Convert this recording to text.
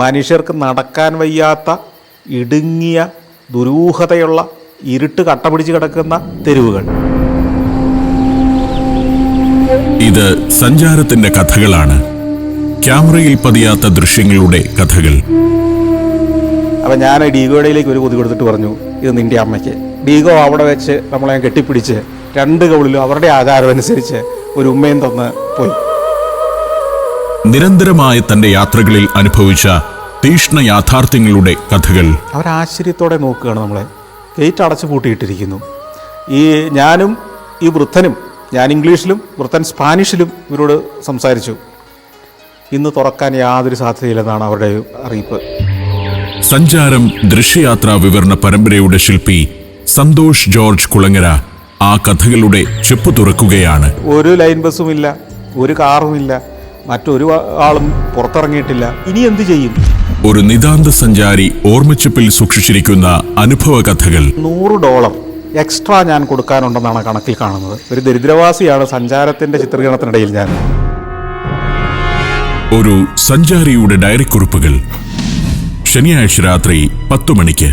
മനുഷ്യർക്ക് നടക്കാൻ വയ്യാത്ത ഇടുങ്ങിയ ദുരൂഹതയുള്ള ഇരുട്ട് കട്ട പിടിച്ച് കിടക്കുന്ന തെരുവുകൾ. ഇത് സഞ്ചാരത്തിന്റെ കഥകളാണ്. ക്യാമറയിൽ പതിയാത്ത ദൃശ്യങ്ങളുടെ കഥകൾ. അപ്പം ഞാൻ ഡീഗോയുടെയിലേക്ക് ഒരു കൊതി കൊടുത്തിട്ട് പറഞ്ഞു ഇത് നിന്റെ അമ്മയ്ക്ക്. ഡീഗോ അവിടെ വെച്ച് നമ്മളെ കെട്ടിപ്പിടിച്ച് രണ്ട് കവിളിലും അവരുടെ ആചാരം അനുസരിച്ച് ഒരു ഉമ്മയും തന്ന് പോയി. നിരന്തരമായ തന്റെ യാത്രകളിൽ അനുഭവിച്ച തീഷ്ണ യാഥാർത്ഥ്യങ്ങളുടെ കഥകൾ. അവർ അവരാശ്ചര്യത്തോടെ നോക്കുകയാണ് നമ്മളെ. ഗേറ്റ് അടച്ചു പൂട്ടിയിട്ടിരിക്കുന്നു. ഈ ഞാനും ഈ വൃദ്ധനും ഞാൻ ഇംഗ്ലീഷിലും വൃത്തൻ സ്പാനിഷിലും ഇവരോട് സംസാരിച്ചു. ഇന്ന് തുറക്കാൻ യാതൊരു സാധ്യതയില്ലെന്നാണ് അവരുടെ അറിയിപ്പ്. സഞ്ചാരം ദൃശ്യയാത്രാ വിവരണ പരമ്പരയുടെ ശില്പി സന്തോഷ് ജോർജ് കുളങ്ങര ആ കഥകളുടെ ചെപ്പു തുറക്കുകയാണ്. ഒരു ലൈൻ ബസ്സും ഇല്ല ഒരു കാറുമില്ല മറ്റൊരു ആളും പുറത്തിറങ്ങിയിട്ടില്ല. ഇനി എന്ത് ചെയ്യും? ഒരു നിതാന്ത സഞ്ചാരി ഓർമ്മച്ചപ്പിൽ സൂക്ഷിച്ചിരിക്കുന്ന അനുഭവ കഥകൾ. നൂറ് ഡോളർ എക്സ്ട്രാ ഞാൻ കൊടുക്കാനുണ്ടെന്നാണ് കണക്കിൽ കാണുന്നത്. ഒരു ദരിദ്രവാസിയാണ് സഞ്ചാരത്തിന്റെ ചിത്രീകരണത്തിനിടയിൽ ഞാൻ. ഒരു സഞ്ചാരിയുടെ ഡയറി കുറിപ്പുകൾ ശനിയാഴ്ച രാത്രി പത്തു മണിക്ക്.